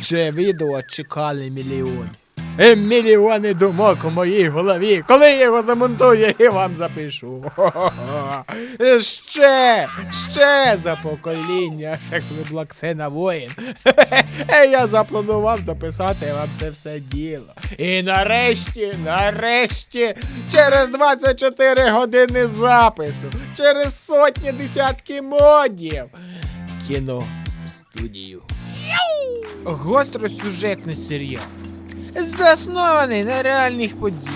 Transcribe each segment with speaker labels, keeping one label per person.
Speaker 1: Це відео чекали мільйони. Е, Мільйони думок у моїй голові. Коли я його замонтую, я вам запишу. Хо-хо-хо. Е, Ще, ще за покоління, як Блаксена воїн. Е, Я запланував записати вам це все діло. І нарешті, нарешті, через 24 години запису, через сотні десятки модів. Кіно в студію. Гостросюжетний серіал. Заснований на реальних подіях.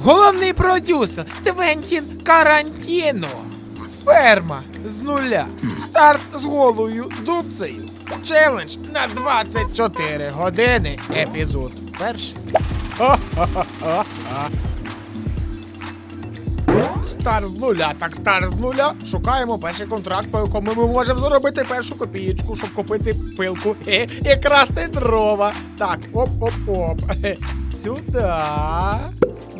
Speaker 1: Головний продюсер Твентін Карантіно. Ферма з нуля. Старт з голою дубцею. Челендж на 24 години. Епізод перший. Ха-ха-ха-ха. Стар з нуля, так стар з нуля. Шукаємо перший контракт, по якому ми можемо заробити першу копієчку, щоб купити пилку і, і красти дрова. Так, оп-оп-оп. Сюди.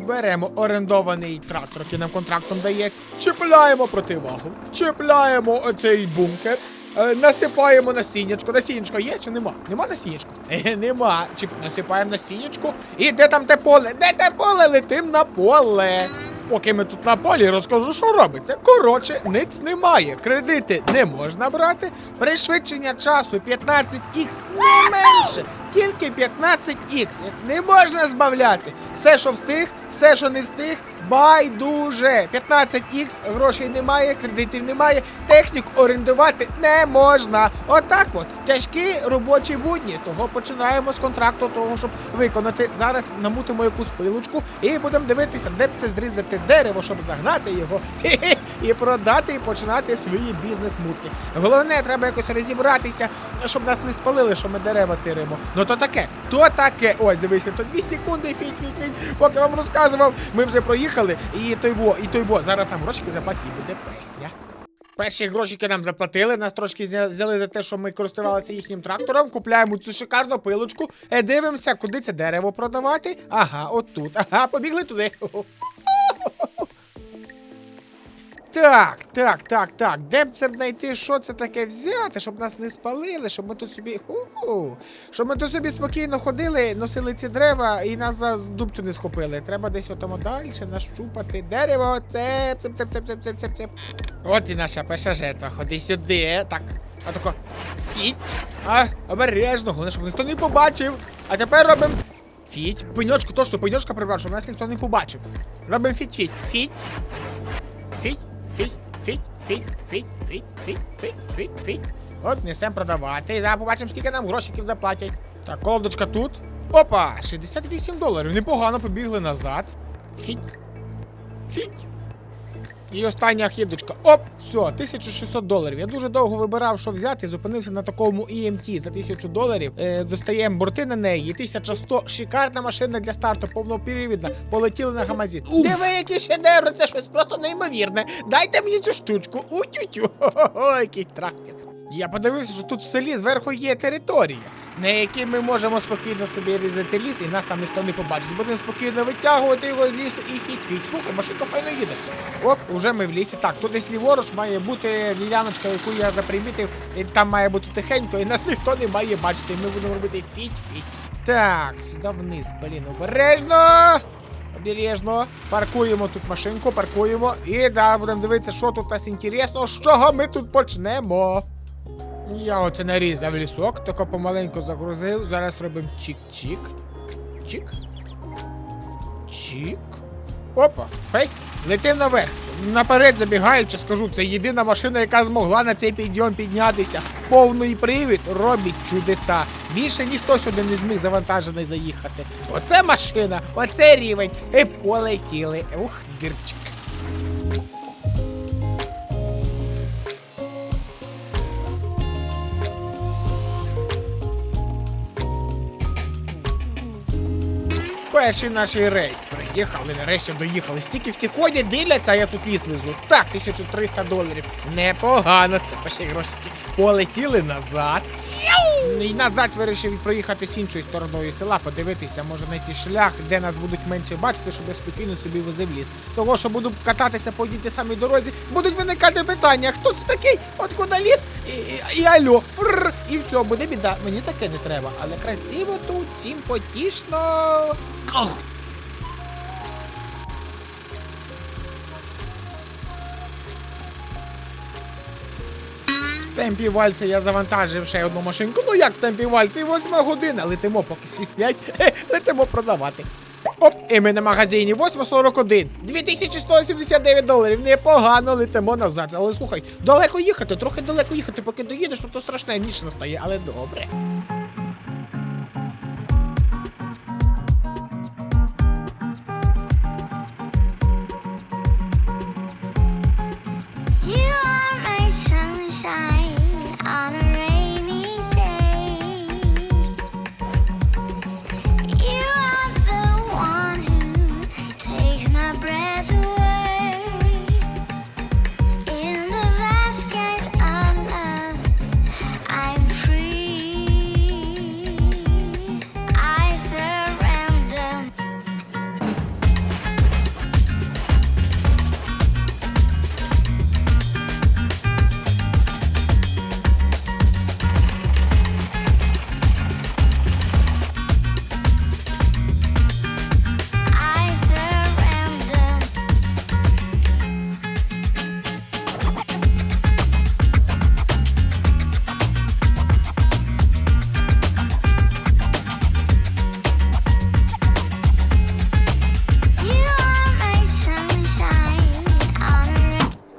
Speaker 1: Беремо орендований трактор, який нам контрактом дається. Чіпляємо противагу. Чіпляємо оцей бункер. е, Насипаємо насіннячко. Насіннячко є чи нема? Нема насіннячко? Е, нема. Чіп, насипаємо насіннячко. І де там те поле? Де те поле? Летим на поле. Поки ми тут на полі, розкажу, що робиться. Коротше, ниць немає. Кредити не можна брати. Пришвидшення часу 15х не менше. Тільки 15х. Не можна збавляти. Все, що встиг, все, що не встиг, байдуже. 15х, грошей немає, кредитів немає, технік орендувати не можна. Отак от. Тяжкі робочі будні. Того починаємо з контракту, того, щоб виконати. Зараз намутимо якусь пилочку і будемо дивитися, де б це зрізати дерево, щоб загнати його і продати, і починати свої бізнес-мутки. Головне, треба якось розібратися, щоб нас не спалили, що ми дерева тиримо. Ну то таке, то таке. Ось, дивися, то дві секунди, фіть, фіть, фіть. Поки вам розказував, ми вже проїхали, і той во, і той во. Зараз нам грошики заплатить, буде песня. Перші грошики нам заплатили, нас трошки взяли за те, що ми користувалися їхнім трактором, купляємо цю шикарну пилочку, е, дивимося, куди це дерево продавати. Ага, отут. Ага, побігли туди. Так, так, так, так. Де б це б знайти, що це таке взяти, щоб нас не спалили, щоб ми тут собі. У-у, щоб ми тут собі спокійно ходили, носили ці дерева і нас за дубцю не схопили. Треба десь отому далі нащупати дерево. Цеп, цеп, цеп, цеп, цеп, цеп, цеп, цеп. От і наша перша жертва. Ходи сюди. Так. Отако. Фіть. А, обережно, головне, щоб ніхто не побачив. А тепер робимо. Фіть. Пеньочку, то що пеньочка прибрав, щоб нас ніхто не побачив. Робимо фіть, фіть. Фіть. Фіть, фіть, фіть, фіть, фіть, фіть, фіть, фіть, фіть. От, несемо продавати. І зараз побачимо, скільки нам грошиків заплатять. Так, колодочка тут. Опа! 68 доларів. Непогано побігли назад. Фіть. Фіть. І остання хідочка. Оп! Все, 1600 доларів. Я дуже довго вибирав, що взяти. Зупинився на такому EMT за 1000 доларів. Е, достаємо борти на неї. 1100. Шикарна машина для старту, повнопривідна. Полетіли на гамазі. Диви, який шедевр, це щось просто неймовірне. Дайте мені цю штучку. Утю-тю. Хо-хо-хо, який трактор. Я подивився, що тут в селі зверху є територія, на якій ми можемо спокійно собі різати ліс, і нас там ніхто не побачить. Будемо спокійно витягувати його з лісу і фіть-фіть. Слухай, машинка файно їде. Оп, уже ми в лісі. Так, тут десь ліворуч має бути діляночка, яку я запримітив, і там має бути тихенько, і нас ніхто не має бачити. Ми будемо робити фіть-фіть. Так, сюди вниз, блін, обережно. Обережно. Паркуємо тут машинку, паркуємо. І да, будемо дивитися, що тут нас інтересного, з чого ми тут почнемо. Я оце нарізав лісок, тако помаленьку загрузив. Зараз робимо чик-чик. Чик. Чик. Опа, песь, летим наверх. Наперед забігаючи, скажу, це єдина машина, яка змогла на цей підйом піднятися. Повний привід робить чудеса. Більше ніхто сюди не зміг завантажений заїхати. Оце машина, оце рівень. І полетіли. Ух, дирчик. Перший наш рейс приїхав. Доїхали, нарешті доїхали. Стільки всі ходять, дивляться, а я тут ліс везу. Так, 1300 доларів. Непогано, це ваші грошики. Полетіли назад. І назад вирішив проїхати з іншою стороною села, подивитися, може знайти шлях, де нас будуть менше бачити, щоб я спокійно собі возив ліс. Того, що буду кататися по одній самій дорозі, будуть виникати питання, хто це такий, от куди ліс, і, і, і альо, фррр, і все, буде біда. Мені таке не треба, але красиво тут, симпатічно. Ох. В темпі вальса я завантажив ще одну машинку. Ну як в темпі вальсі? Восьма година. Летимо, поки всі сплять. Хе, Летимо продавати. Оп, і ми на магазині 8.41. 2179 доларів. Непогано летимо назад. Але слухай, далеко їхати, трохи далеко їхати, поки доїдеш, то, то страшне ніч настає, але добре.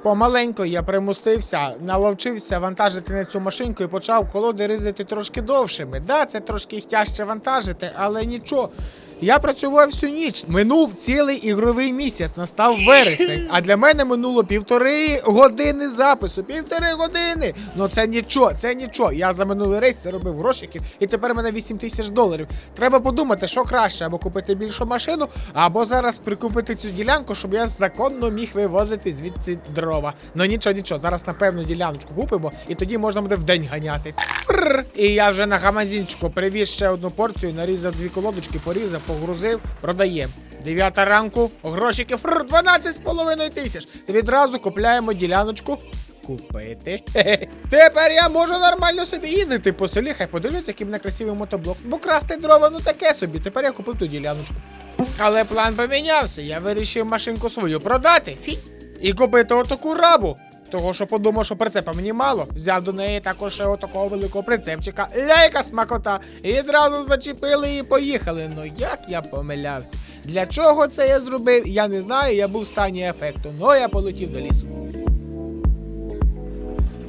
Speaker 1: Помаленько я примустився, наловчився вантажити на цю машинку і почав колоди ризати трошки довшими. Да, це трошки тяжче вантажити, але нічого. Я працював всю ніч. Минув цілий ігровий місяць, настав вересень. А для мене минуло півтори години запису. Півтори години. Ну це нічого, це нічого. Я за минулий рейс заробив грошиків, і тепер у мене 8 тисяч доларів. Треба подумати, що краще, або купити більшу машину, або зараз прикупити цю ділянку, щоб я законно міг вивозити звідси дрова. Ну нічого, нічого, зараз напевно діляночку купимо, і тоді можна буде в день ганяти. І я вже на гамазінчику привіз ще одну порцію, нарізав дві колодочки, порізав, погрузив, продаємо. Дев'ята ранку, грошики, фррр, 12 з половиною тисяч. Відразу купляємо діляночку. Купити. Хе-хе. Тепер я можу нормально собі їздити по селі, хай подивляться, який мене красивий мотоблок. Бо красти дрова, ну таке собі. Тепер я купив ту діляночку. Але план помінявся. Я вирішив машинку свою продати. Фі. І купити отаку рабу. Того, що подумав, що прицепа мені мало, взяв до неї також отакого великого прицепчика. Ляйка смакота. І відразу зачепили і поїхали. Ну як я помилявся. Для чого це я зробив? Я не знаю, я був в стані ефекту. Ну я полетів до лісу.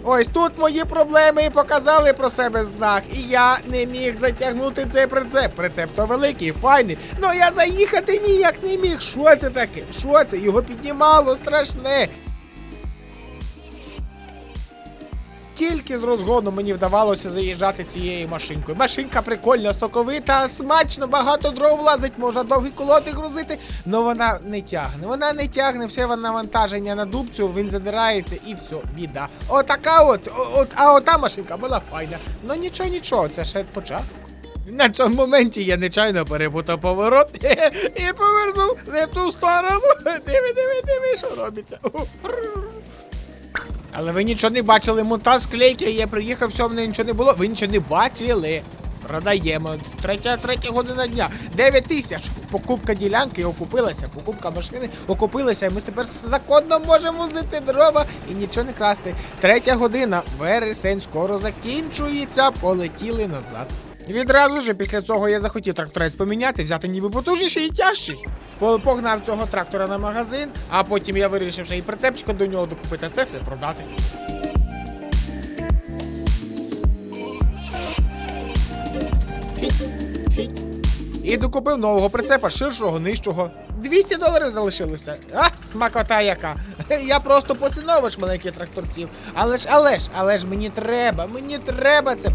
Speaker 1: Ось тут мої проблеми і показали про себе знак. І я не міг затягнути цей прицеп. Прицеп то великий, файний. Ну я заїхати ніяк не міг. Що це таке? Що це? Його піднімало страшне. Тільки з розгону мені вдавалося заїжджати цією машинкою. Машинка прикольна, соковита, смачно, багато дров влазить, можна довгі колоди грузити, але вона не тягне. Вона не тягне, все навантаження на дубцю, він задирається і все, біда. Отака от, от, а ота машинка була файна. Ну нічого, нічого, це ще початок. На цьому моменті я нечайно перепутав поворот і повернув не в ту сторону. Диви, диви, диви, що робиться. Але ви нічого не бачили, монтаж склейки, я приїхав, все, в мене нічого не було, ви нічого не бачили. Продаємо. Третя, третя година дня. 9 тисяч. Покупка ділянки окупилася, покупка машини окупилася. І ми тепер законно можемо возити дрова і нічого не красти. Третя година. Вересень скоро закінчується. Полетіли назад. Відразу ж після цього я захотів тракторець поміняти, взяти ніби потужніший і тяжчий. Погнав цього трактора на магазин, а потім я вирішив ще і прицепчика до нього докупити, а це все продати. І докупив нового прицепа, ширшого, нижчого. 200 доларів залишилося. А, смакота яка. Я просто поціновувач маленьких тракторців. Але ж, але ж, але ж мені треба, мені треба це.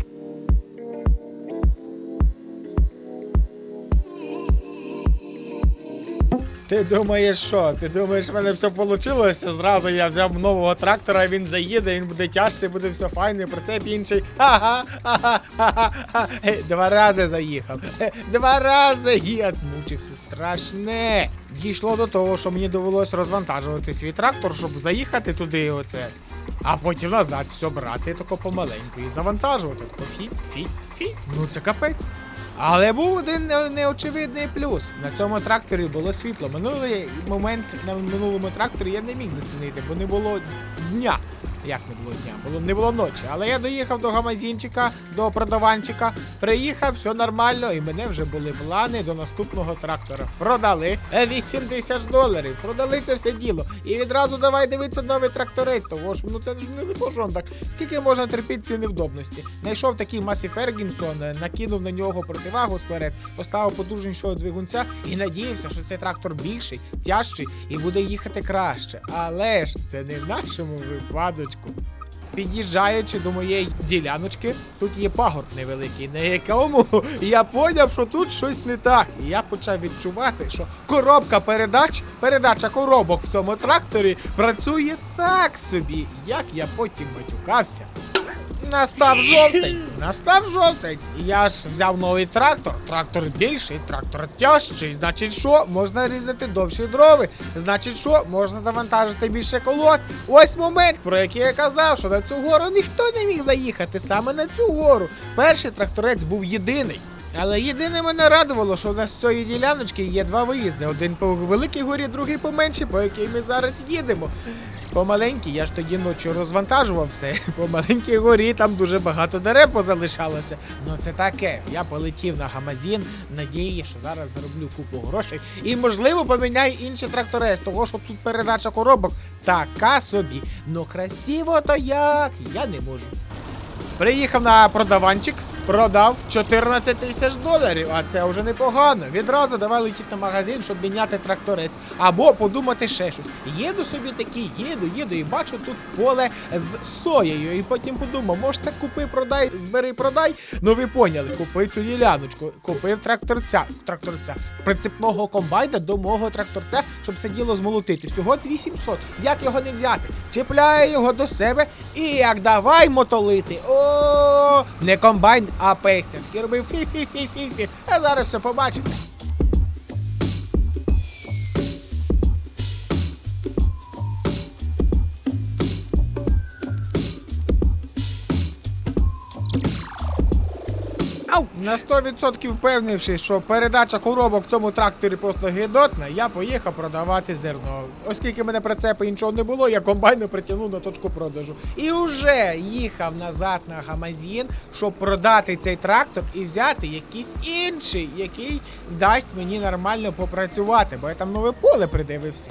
Speaker 1: Ти думаєш, що? Ти думаєш, в мене все вийшло? Зразу я взяв нового трактора, він заїде, він буде тяжчий, буде все файно, і прицеп інший. Ха-ха, ха-ха, ха-ха. Е, Два рази заїхав. Е, Два рази я змучився страшне. Дійшло до того, що мені довелось розвантажувати свій трактор, щоб заїхати туди, оце. А потім назад все брати тако помаленьку і завантажувати. Тако фі, фі, фі. Ну це капець. Але був один неочевидний плюс. На цьому тракторі було світло. Минулий момент на минулому тракторі я не міг зацінити, бо не було дня. Як не було дня? Було не було ночі. Але я доїхав до гамазінчика, до продаванчика, приїхав, все нормально, і мене вже були плани до наступного трактора. Продали Е, 8 тисяч доларів. Продали це все діло. І відразу давай дивитися новий тракторець. Того що ну це ж не божон так. Скільки можна терпіти ці невдобності? Знайшов такий Масі Фергінсон, е, накинув на нього противагу сперед, поставив потужнішого двигунця і надіявся, що цей трактор більший, тяжчий і буде їхати краще. Але ж це не в нашому випадочку. Під'їжджаючи до моєї діляночки, тут є пагорб невеликий, на якому я поняв, що тут щось не так. І я почав відчувати, що коробка передач, передача коробок в цьому тракторі працює так собі, як я потім матюкався. Настав жовтень, настав жовтень. І Я ж взяв новий трактор. Трактор більший, трактор тяжчий. Значить, що можна різати довші дрови. Значить, що можна завантажити більше колод. Ось момент, про який я казав, що на цю гору ніхто не міг заїхати. Саме на цю гору. Перший тракторець був єдиний. Але єдине мене радувало, що у нас з цієї діляночки є два виїзди: один по великій горі, другий по меншій, по якій ми зараз їдемо. По маленькій, я ж тоді ночі розвантажував все. По маленькій горі там дуже багато дерев позалишалося. Ну це таке. Я полетів на гамазін, надії, що зараз зароблю купу грошей. І можливо поміняю інший тракторець, того що тут передача коробок така собі. Ну красиво то як, я не можу. Приїхав на продаванчик, продав 14 тисяч доларів, а це вже непогано. Відразу давай летіти на магазин, щоб міняти тракторець. Або подумати ще щось. Їду собі такий, їду, їду і бачу тут поле з соєю. І потім подумав, може так купи, продай, збери, продай. Ну ви поняли, купив цю діляночку, купив тракторця, тракторця, прицепного комбайна до мого тракторця, щоб це діло змолотити. Всього 2700. Як його не взяти? Чіпляю його до себе і як давай мотолити. О, не комбайн, а пейстер. І робив фі-фі-фі-фі-фі. А зараз все побачите. Ау! На 100% впевнившись, що передача коробок в цьому тракторі просто гидотна, я поїхав продавати зерно. Оскільки мене прицепи іншого не було, я комбайну притягнув на точку продажу. І вже їхав назад на гамазін, щоб продати цей трактор і взяти якийсь інший, який дасть мені нормально попрацювати, бо я там нове поле придивився.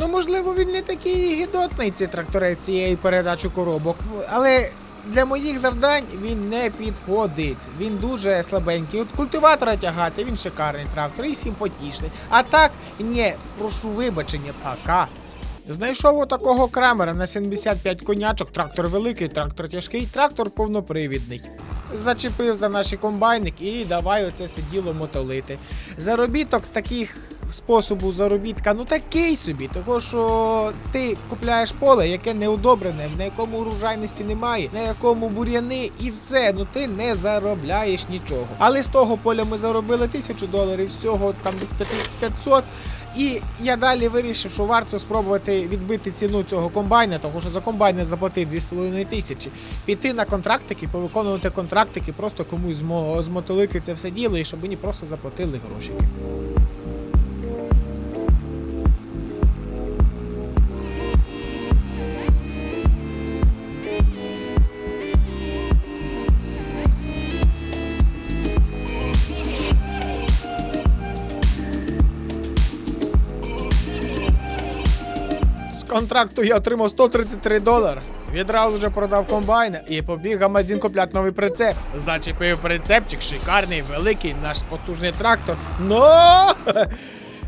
Speaker 1: Ну, можливо, він не такий гідотний, цей тракторець з цією передачою коробок, але для моїх завдань він не підходить. Він дуже слабенький. От культиватора тягати, він шикарний трактор і симпатічний. А так, ні, прошу вибачення, пока. Знайшов отакого крамера на 75 конячок, трактор великий, трактор тяжкий, трактор повнопривідний. Зачепив за наші комбайники і давай оце все діло мотолити. Заробіток з таких способу заробітка, ну такий собі, того що ти купляєш поле, яке не удобрене, на якому урожайності немає, на якому бур'яни і все, ну ти не заробляєш нічого. Але з того поля ми заробили тисячу доларів, з цього там десь 500. І я далі вирішив, що варто спробувати відбити ціну цього комбайна, тому що за комбайн я заплатив 2,5 тисячі. Піти на контрактики, повиконувати контрактики, просто комусь змо- змотолити це все діло, і щоб мені просто заплатили грошики. Контракту я отримав 133 долари. Відразу вже продав комбайна і побіг в купляти новий прицеп. Зачепив прицепчик, шикарний, великий, наш потужний трактор. Ну!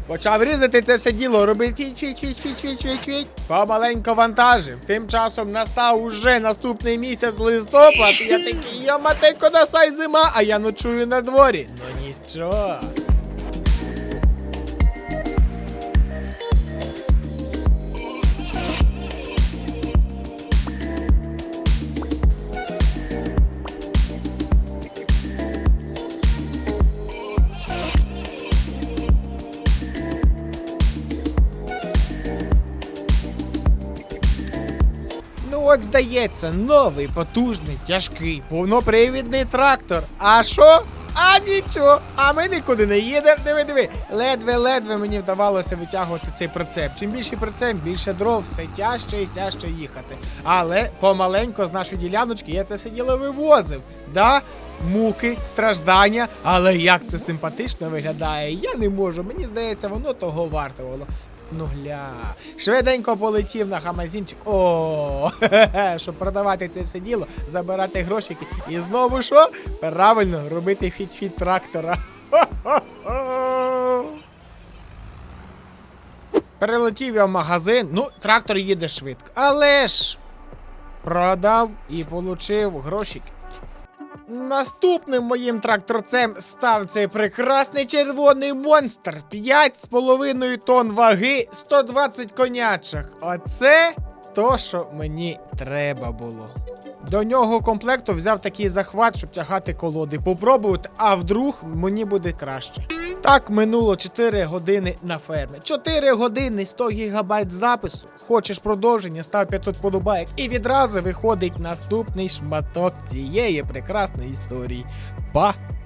Speaker 1: Почав різати це все діло, робив фіть, фіть, фіть, фіть, фіть, фіть, фіть. Помаленько вантажив. Тим часом настав уже наступний місяць листопад. Я такий, я матенько насай зима, а я ночую на дворі. Ну нічого. От здається, новий, потужний, тяжкий, повнопривідний трактор. А що? А нічого, а ми нікуди не їдемо. Диви, диви. Ледве-ледве мені вдавалося витягувати цей прицеп. Чим більший прицеп, більше дров, все тяжче і тяжче їхати. Але помаленько з нашої діляночки я це все діло вивозив. Да? Муки, страждання, але як це симпатично виглядає, я не можу. Мені здається, воно того вартувало. Ну гля, швиденько полетів на хамазінчик. О, хе-хе, щоб продавати це все діло, забирати грошики. І знову що? Правильно, робити фіт-фіт трактора. Хо-хо-хо. Перелетів я в магазин. Ну, трактор їде швидко. Але ж продав і получив грошики. Наступним моїм тракторцем став цей прекрасний червоний монстр. 5,5 тонн ваги, 120 конячок. Оце то, що мені треба було. До нього комплекту взяв такий захват, щоб тягати колоди. Попробувати, а вдруг мені буде краще. Так минуло 4 години на фермі. 4 години 100 гігабайт запису. Хочеш продовження, став 500 подобаєк. І відразу виходить наступний шматок цієї прекрасної історії. Па!